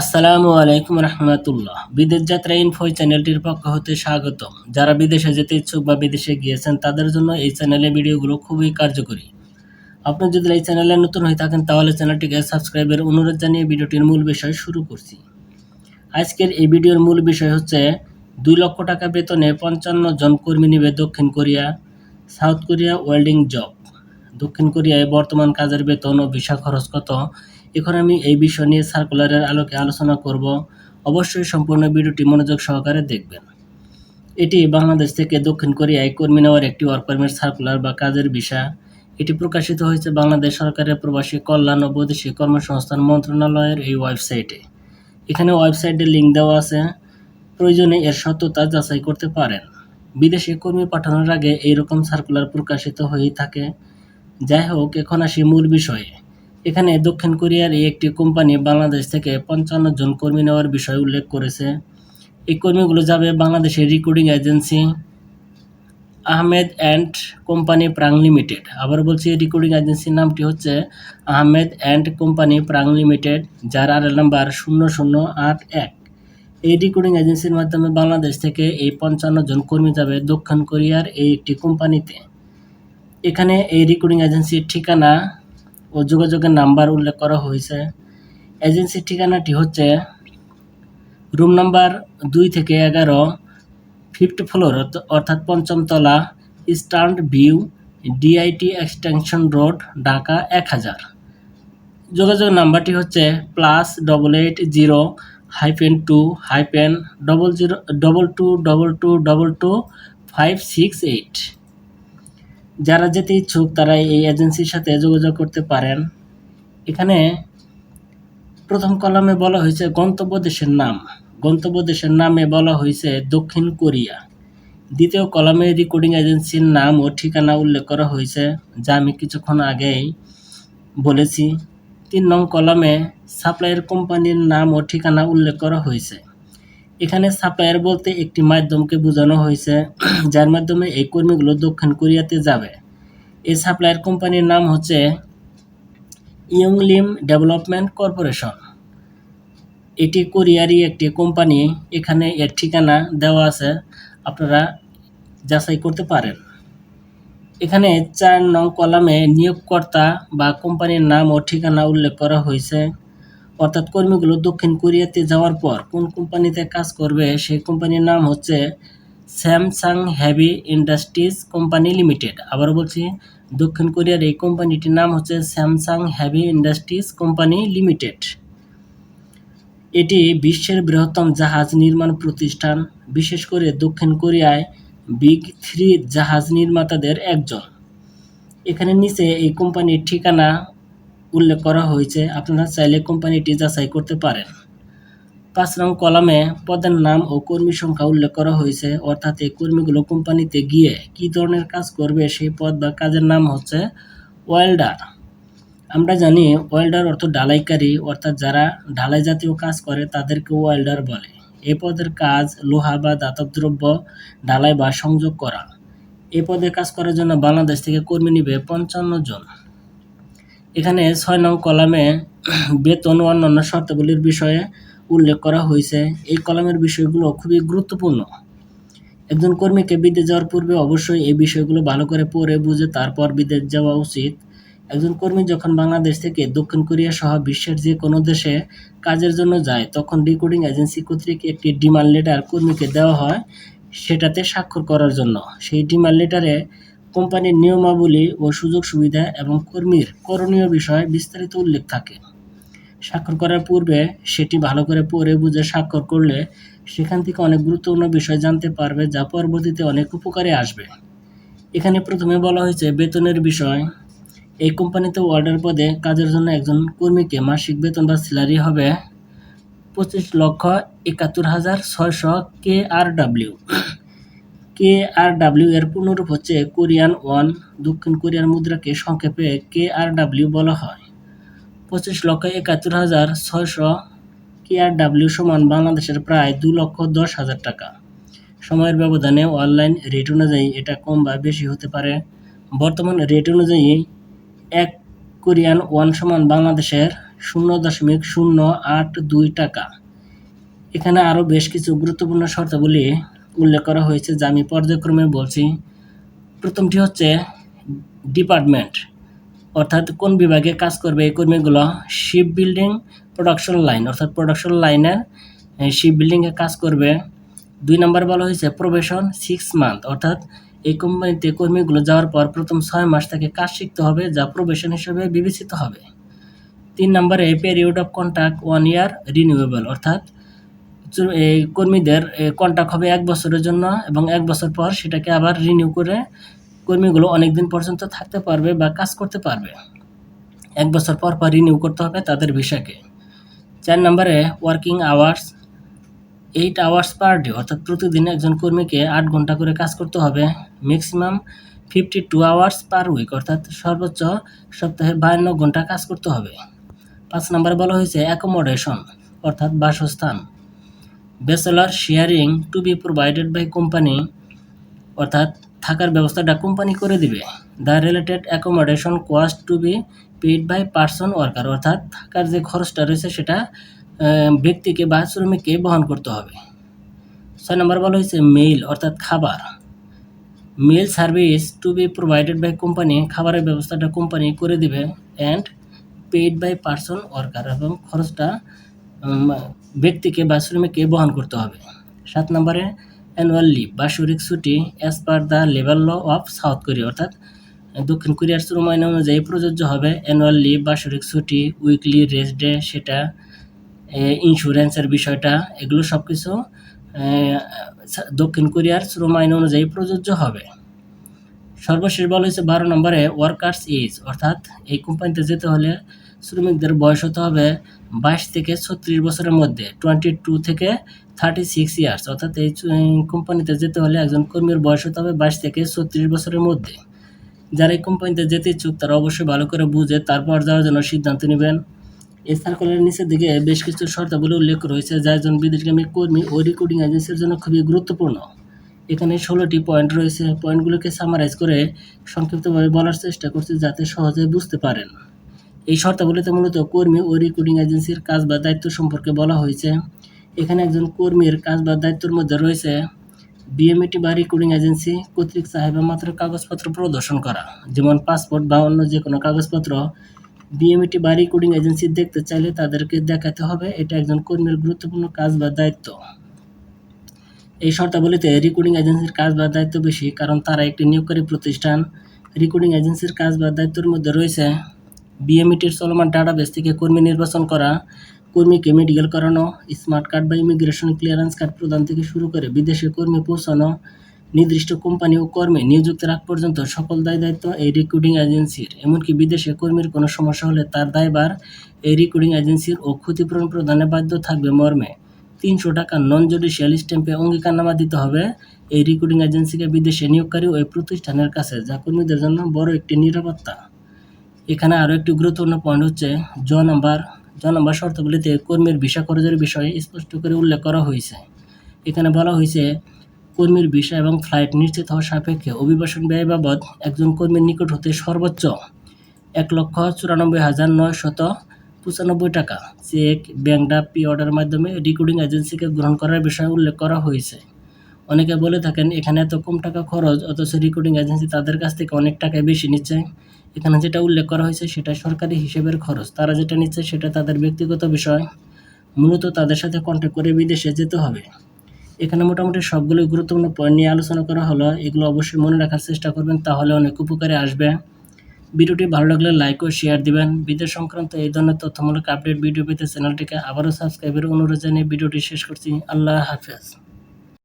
আসসালামু আলাইকুম রহমতুল্লাহ। বিদেশ যাত্রা ইনফো চ্যানেলটির পক্ষ হতে স্বাগতম। যারা বিদেশে যেতে ইচ্ছুক বা বিদেশে গিয়েছেন, তাদের জন্য এই চ্যানেলে ভিডিওগুলো খুবই কার্যকরী। আপনি যদি এই চ্যানেলে নতুন হয়ে থাকেন, তাহলে চ্যানেলটিকে সাবস্ক্রাইবের অনুরোধ জানিয়ে ভিডিওটির মূল বিষয় শুরু করছি। আজকের এই ভিডিওর মূল বিষয় হচ্ছে, দুই লক্ষ টাকা বেতনে পঞ্চান্ন জন কর্মী নিবে দক্ষিণ Korea, South Korea welding job দক্ষিণ কোরিয়ায় বর্তমান কাজের বেতন ও ভিসা খরচ কত? এখন আমি এই বিষয় নিয়ে সার্কুলারের আলোকে আলোচনা করব। অবশ্যই সম্পূর্ণ ভিডিওটি মনোযোগ সহকারে দেখবেন। এটি বাংলাদেশ থেকে দক্ষিণ কোরিয়ায় কর্মী নেওয়ার একটি ওয়ার্ক পারমিট সার্কুলার বা কাজের বিষয়। এটি প্রকাশিত হয়েছে বাংলাদেশ সরকারের প্রবাসী কল্যাণ ও বৈদেশিক কর্মসংস্থান মন্ত্রণালয়ের এই ওয়েবসাইটে। এখানে ওয়েবসাইটের লিঙ্ক দেওয়া আছে। প্রয়োজনে এর সত্যতা যাচাই করতে পারেন। বিদেশে কর্মী পাঠানোর আগে এইরকম সার্কুলার প্রকাশিত হয়েই থাকে। যাই হোক, এখন আসি মূল বিষয়ে। এখানে দক্ষিণ কোরিয়ার এই একটি কোম্পানি বাংলাদেশ থেকে পঞ্চান্ন জন কর্মী নেওয়ার বিষয় উল্লেখ করেছে। এই কর্মীগুলো যাবে বাংলাদেশের recording agency Ahmed and company প্রাং limited. আবার বলছি রেকর্ডিং এজেন্সির নামটি হচ্ছে আহমেদ অ্যান্ড কোম্পানি প্রাং লিমিটেড, যার আর নাম্বার শূন্য শূন্য আট এক। এই রেকর্ডিং এজেন্সির মাধ্যমে বাংলাদেশ থেকে এই পঞ্চান্ন জন কর্মী যাবে দক্ষিণ কোরিয়ার এই একটি কোম্পানিতে। এখানে এই রেকর্ডিং এজেন্সির ঠিকানা ও যোগাযোগের নাম্বার উল্লেখ করা হয়েছে। এজেন্সির ঠিকানাটি হচ্ছে রুম নাম্বার দুই থেকে এগারো ফিফথ ফ্লোর, অর্থাৎ পঞ্চম তলা stunt view DIT extension road, Dhaka এক হাজার। যোগাযোগ নাম্বারটি হচ্ছে plus double eight zero hyphen two hyphen double zero, double two double two double two five six eight. যারা যেতে ইচ্ছুক তারা এই এজেন্সির সাথে যোগাযোগ করতে পারেন। এখানে প্রথম কলামে বলা হয়েছে গন্তব্য দেশের নাম। গন্তব্য দেশের নামে বলা হয়েছে দক্ষিণ কোরিয়া। দ্বিতীয় কলামে রেকর্ডিং এজেন্সির নাম ও ঠিকানা উল্লেখ করা হয়েছে, যা আমি কিছুক্ষণ আগেই বলেছি। তিন নং কলামে সাপ্লাইয়ের কোম্পানির নাম ও ঠিকানা উল্লেখ করা হয়েছে। এখানে সাপ্লায়ার বলতে একটি মাধ্যমকে বোঝানো হয়েছে, যার মাধ্যমে এই কর্মীগুলো দক্ষিণ কোরিয়াতে যাবে। এই সাপ্লায়ার কোম্পানির নাম হচ্ছে ইয়ংলিম ডেভেলপমেন্ট কর্পোরেশন। এটি কোরিয়ারই একটি কোম্পানি, এখানে এর ঠিকানা দেওয়া আছে, আপনারা যাচাই করতে পারেন। এখানে চার নং কলামে নিয়োগকর্তা বা কোম্পানির নাম ও ঠিকানা উল্লেখ করা হয়েছে। অর্থাৎ কর্মীগুলো দক্ষিণ কোরিয়াতে যাওয়ার পর কোন কোম্পানিতে কাজ করবে সেই কোম্পানির নাম হচ্ছে Samsung heavy industries company limited. আবার বলছি, দক্ষিণ কোরিয়ার এই কোম্পানিটির নাম হচ্ছে Samsung heavy industries company limited. এটি বিশ্বের বৃহত্তম জাহাজ নির্মাণ প্রতিষ্ঠান, বিশেষ করে দক্ষিণ কোরিয়ায় বিগ থ্রি জাহাজ নির্মাতাদের একজন। এখানে নিচে এই কোম্পানির ঠিকানা উল্লেখ করা হয়েছে, আপনারা চাইলে কোম্পানিটি যাচাই করতে পারেন। পাঁচ নং কলামে পদের নাম ও কর্মী সংখ্যা উল্লেখ করা হয়েছে, অর্থাৎ এই কর্মীগুলো কোম্পানিতে গিয়ে কি ধরনের কাজ করবে, সেই পদ বা কাজের নাম হচ্ছে ওয়েল্ডার আমরা জানি ওয়েল্ডার অর্থ ঢালাইকারী, অর্থাৎ যারা ঢালাই জাতীয় কাজ করে তাদেরকে ওয়েল্ডার বলে। এ পদের কাজ লোহা বা দাতব দ্রব্য, ঢালাই বা সংযোগ করা। এ পদে কাজ করার জন্য বাংলাদেশ থেকে কর্মী নিবে পঞ্চান্ন জন। এখানে ছয় নং কলামে বেতন ও অন্যান্য শর্তাবলীর বিষয়ে উল্লেখ করা হয়েছে। এই কলামের বিষয়গুলো খুবই গুরুত্বপূর্ণ। একজন কর্মীকে বিদেশ যাওয়ার পূর্বে অবশ্যই এই বিষয়গুলো ভালো করে পড়ে, বুঝে, তারপর বিদেশ যাওয়া উচিত। একজন কর্মী যখন বাংলাদেশ থেকে দক্ষিণ কোরিয়া সহ বিশ্বের যে কোনো দেশে কাজের জন্য যায়, তখন রিক্রুটিং এজেন্সি কর্তৃক একটি ডিমান্ড লেটার কর্মীকে দেওয়া হয়, সেটাতে স্বাক্ষর করার জন্য। সেই ডিমান্ড লেটারে কোম্পানির নিয়মাবলী ও সুযোগ সুবিধা এবং কর্মীর করণীয় বিষয় বিস্তারিত উল্লেখ থাকে। স্বাক্ষর করার পূর্বে সেটি ভালো করে পড়ে বুঝে স্বাক্ষর করলে সেখান থেকে অনেক গুরুত্বপূর্ণ বিষয় জানতে পারবে, যা পরবর্তীতে অনেক উপকারে আসবে। এখানে প্রথমে বলা হয়েছে বেতনের বিষয়। এই কোম্পানিতে অর্ডার পদে কাজের জন্য একজন কর্মীকে মাসিক বেতন বা স্যালারি হবে পঁচিশ লক্ষ একাত্তর হাজার ছয়শো কে আর ডাব্লিউ কে আর ডাব্লিউ এর পূর্ণরূপ হচ্ছে কোরিয়ান ওয়ান, দক্ষিণ কোরিয়ার মুদ্রাকে সংক্ষেপে কে আর ডাব্লিউ বলা হয়। পঁচিশ লক্ষ একাত্তর হাজার ছয়শো কে আর ডাব্লিউ সমান বাংলাদেশের প্রায় দু লক্ষ দশ হাজার টাকা। সময়ের ব্যবধানে অনলাইন রেট অনুযায়ী এটা কম বা বেশি হতে পারে। বর্তমান রেট অনুযায়ী এক কোরিয়ান ওয়ান সমান বাংলাদেশের শূন্য দশমিক শূন্য আট দুই টাকা। এখানে আরও বেশ কিছু গুরুত্বপূর্ণ শর্তাবলী উল্লেখ করা হয়েছে যা আমি পর্যায়ক্রমে বলছি। প্রথমটি হচ্ছে ডিপার্টমেন্ট, অর্থাৎ কোন বিভাগে কাজ করবে এই কর্মীগুলো? শিপ বিল্ডিং প্রোডাকশন লাইন, অর্থাৎ প্রোডাকশন লাইনের শিপ বিল্ডিংয়ে কাজ করবে। দুই নম্বর বলা হয়েছে প্রবেশন সিক্স মান্থ অর্থাৎ এই কোম্পানিতে কর্মীগুলো যাওয়ার পর প্রথম ছয় মাস তাকে কাজ শিখতে হবে, যা প্রবেশন হিসেবে বিবেচিত হবে। তিন নম্বরে period of contract one year renewable অর্থাৎ এই কর্মীদের কন্ট্যাক্ট হবে এক বছরের জন্য এবং এক বছর পর সেটাকে আবার রিনিউ করে কর্মীগুলো অনেক দিন পর্যন্ত থাকতে পারবে বা কাজ করতে পারবে। এক বছর পর পর রিনিউ করতে হবে তাদের ভিসাকে। চার নম্বরে working hours eight hours per day অর্থাৎ প্রতিদিন একজন কর্মীকে আট ঘণ্টা করে কাজ করতে হবে। Maximum fifty two hours per week অর্থাৎ সর্বোচ্চ সপ্তাহে বায়ান্ন ঘণ্টা কাজ করতে হবে। পাঁচ নম্বরে বলা হয়েছে অ্যাকোমোডেশন অর্থাৎ বাসস্থান। Bachelor sharing to be provided by company অর্থাৎ থাকার ব্যবস্থাটা কোম্পানি করে দিবে। The related accommodation cost to be paid by person worker অর্থাৎ থাকার যে খরচটা রয়েছে সেটা ব্যক্তিকে বা শ্রমিককে বহন করতে হবে। ছয় নম্বর বলা হয়েছে মেইল অর্থাৎ খাবার। Meal service to be provided by company খাবারের ব্যবস্থাটা কোম্পানি করে দিবে and paid by person worker এবং খরচটা ব্যক্তিকে বা শ্রমিককে বহন করতে হবে? সাত নম্বরে অ্যানুয়াল লিভ বাৎসরিক ছুটি as per the level law of South Korea অর্থাৎ দক্ষিণ কোরিয়ার শ্রম আইন অনুযায়ী প্রযোজ্য হবে অ্যানুয়াল লিভ বাৎসরিক ছুটি উইকলি রেস্ট ডে সেটা ইন্স্যুরেন্সের বিষয়টা, এগুলো সব কিছু দক্ষিণ কোরিয়ার শ্রম আইন অনুযায়ী প্রযোজ্য হবে। সর্বশেষ বলা হয়েছে বারো নম্বরে ওয়ার্কার্স এজ অর্থাৎ এই কোম্পানিতে যেতে হলে শ্রমিকদের বয়স হতে হবে বাইশ থেকে ছত্রিশ বছরের মধ্যে টোয়েন্টি টু থেকে থার্টি সিক্স ইয়ার্স অর্থাৎ এই কোম্পানিতে যেতে হলে একজন কর্মীর বয়স হতে হবে বাইশ থেকে ছত্রিশ বছরের মধ্যে। যারা এই কোম্পানিতে যেতে ইচ্ছুক, তারা অবশ্যই ভালো করে বুঝে তারপর যাওয়ার জন্য সিদ্ধান্ত নেবেন। এই সার্কুলারের নিচের দিকে বেশ কিছু শর্তাবলী উল্লেখ রয়েছে, যা একজন বিদেশগামী কর্মী ও রেকর্ডিং এজেন্সির জন্য খুবই গুরুত্বপূর্ণ। এখানে ষোলোটি পয়েন্ট রয়েছে। পয়েন্টগুলোকে সামারাইজ করে সংক্ষিপ্তভাবে বলার চেষ্টা করছি, যাতে সহজে বুঝতে পারেন। এই শর্তাবলীতে মূলত কর্মী ও রিক্রুটিং এজেন্সির কাজ বা দায়িত্ব সম্পর্কে বলা হয়েছে। এখানে একজন কর্মীর কাজ বা দায়িত্বের মধ্যে রয়েছে বিএমইটি বা রিক্রুটিং এজেন্সি কর্তৃক চাহিদা মাত্র কাগজপত্র প্রদর্শন করা। যেমন পাসপোর্ট বা অন্য যে কোনো কাগজপত্র বিএমইটি বা রিক্রুটিং এজেন্সি দেখতে চাইলে তাদেরকে দেখাতে হবে, এটা একজন কর্মীর গুরুত্বপূর্ণ কাজ বা দায়িত্ব। এই শর্তাবলীতে রিক্রুটিং এজেন্সির কাজ বা দায়িত্ব বেশি, কারণ তারা একটি নিয়োগকারী প্রতিষ্ঠান। রিক্রুটিং এজেন্সির কাজ বা দায়িত্বের মধ্যে রয়েছে বিএমইটির চলমান ডাটাবেস থেকে কর্মী নির্বাচন করা, কর্মীকে মেডিকেল করানো, স্মার্ট কার্ড বা ইমিগ্রেশন ক্লিয়ারেন্স কার্ড প্রদান থেকে শুরু করে বিদেশে কর্মী পৌঁছানো, নির্দিষ্ট কোম্পানি ও কর্মে নিযুক্ত রাখ পর্যন্ত সকল দায় দায়িত্ব এই রিক্রুটিং এজেন্সির এমনকি বিদেশে কর্মীর কোনো সমস্যা হলে তার দায়বার এই রিক্রুটিং এজেন্সির ও ক্ষতিপূরণ প্রদানে বাধ্য থাকবে মর্মে। তিনশো টাকা নন জুডিশিয়াল স্ট্যাম্পে অঙ্গীকারনামা দিতে হবে এই রিক্রুটিং এজেন্সিকে বিদেশে নিয়োগকারী ওই প্রতিষ্ঠানের কাছে, যা কর্মীদের জন্য বড় একটি নিরাপত্তা। এখানে আরও একটি গুরুত্বপূর্ণ পয়েন্ট হচ্ছে জ নাম্বার জ নাম্বার শর্তগুলিতে কর্মীর ভিসা খরচের বিষয়ে স্পষ্ট করে উল্লেখ করা হয়েছে। এখানে বলা হয়েছে, কর্মীর ভিসা এবং ফ্লাইট নিশ্চিত হওয়ার সাপেক্ষে অভিবাসন ব্যয় বাবদ একজন কর্মীর নিকট হতে সর্বোচ্চ এক লক্ষ চুরানব্বই হাজার নয় শত পঁচানব্বই টাকা। চেক, ব্যাংক ড্রাফট পি অর্ডারের মাধ্যমে রিক্রুটিং এজেন্সিকে গ্রহণ করার বিষয়ে উল্লেখ করা হয়েছে। অনেকে বলে থাকেন, এখানে এত কম টাকা খরচ, অথচ রেকর্ডিং এজেন্সি তাদের কাছ থেকে অনেক টাকায় বেশি নিচ্ছে। এখানে যেটা উল্লেখ করা হয়েছে সেটা সরকারি হিসেবের খরচ। তারা যেটা নিচ্ছে সেটা তাদের ব্যক্তিগত বিষয়। মূলত তাদের সাথে কন্ট্যাক্ট করে বিদেশে যেতে হবে। এখানে মোটামুটি সবগুলোই গুরুত্বপূর্ণ পয়েন্ট নিয়ে আলোচনা করা হলো। এগুলো অবশ্যই মনে রাখার চেষ্টা করবেন, তাহলে অনেক উপকারে আসবে। ভিডিওটি ভালো লাগলে লাইক ও শেয়ার দিবেন। বিদেশ সংক্রান্ত এই ধরনের তথ্যমূলক আপডেট ভিডিও পেতে চ্যানেলটিকে আবারও সাবস্ক্রাইবের অনুরোধ জানিয়ে ভিডিওটি শেষ করছি। আল্লাহ হাফেজ।